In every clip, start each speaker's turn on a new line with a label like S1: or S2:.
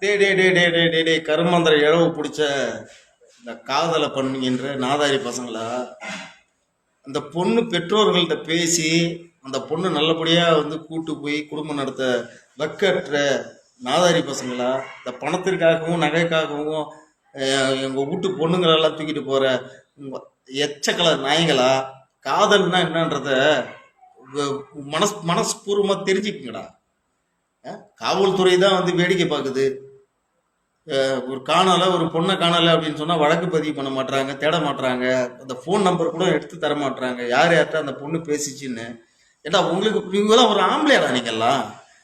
S1: டே டே டே டே டே டே டே கருமந்திர இழவு பிடிச்ச இந்த காதலை பண்ணுகின்ற நாதாரி பசங்களா? அந்த பொண்ணு பெற்றோர்கள்ட்ட பேசி அந்த பொண்ணு நல்லபடியாக வந்து கூட்டு போய் குடும்பம் நடத்த வக்கற்ற நாதாரி பசங்களா? இந்த பணத்திற்காகவும் நகைக்காகவும் எங்கள் வீட்டு பொண்ணுங்களெல்லாம் தூக்கிட்டு போகிற எச்சக்கல நாயங்களா காதல்னா என்னன்றத மனஸ் மனஸ்பூர்வமாக தெரிஞ்சுக்குங்கடா. காவல்துறை தான் வந்து வேடிக்கை பார்க்குது. ஒரு காணலை ஒரு பொண்ணை காணலை அப்படின்னு சொன்னால் வழக்கு பதிவு பண்ண மாட்றாங்க தேட மாட்றாங்க. அந்த ஃபோன் நம்பர் கூட எடுத்து தர மாட்றாங்க. யார் யார்கிட்ட அந்த பொண்ணு பேசிச்சின்னு. ஏன்னா உங்களுக்கு நீங்களாம் ஒரு ஆம்பளையாடா நீங்கள்லாம்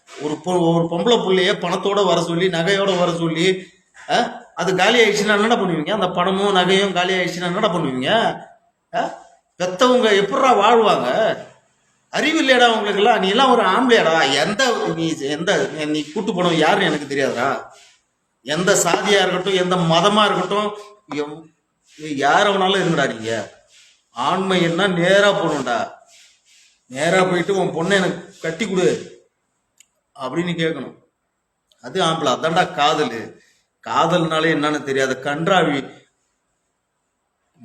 S1: ஒரு பொ ஒரு பொம்பளை பிள்ளைய பணத்தோட வர சொல்லி நகையோட வர சொல்லி அது காலி ஆயிடுச்சுன்னா என்னடா பண்ணுவீங்க? அந்த பணமும் நகையும் காலி ஆயிடுச்சுன்னா என்னடா பண்ணுவீங்க? பெத்தவங்க எப்படா வாழ்வாங்க? அறிவு இல்லையாடா உங்களுக்கெல்லாம்? நீ எல்லாம் ஒரு ஆம்பளையாடா. எந்த நீ எந்த நீ கூட்டு போனவன் யாருன்னு எனக்கு தெரியாதா எந்த சாதியா இருக்கட்டும் எந்த மதமா இருக்கட்டும் எவ்- நீ வேணாலும் இருங்கடா நீங்க. ஆண்மை என்ன நேரா போகணும்டா நேரா போயிட்டு உன் பொண்ணை எனக்கு கட்டி கொடு அப்படின்னு கேட்கணும். அது ஆம்பளை அதான்டா காதல். காதல்னாலே என்னன்னு தெரியாத. கன்றாவி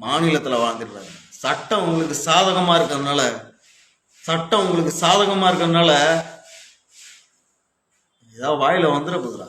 S1: மாநிலத்துல வாழ்ந்துடுறாங்க. சட்டம் உங்களுக்கு சாதகமா இருக்கிறதுனால சட்டம் உங்களுக்கு சாதகமா இருக்கிறதுனால ஏதாவது வாயில வந்துட போகுதுடா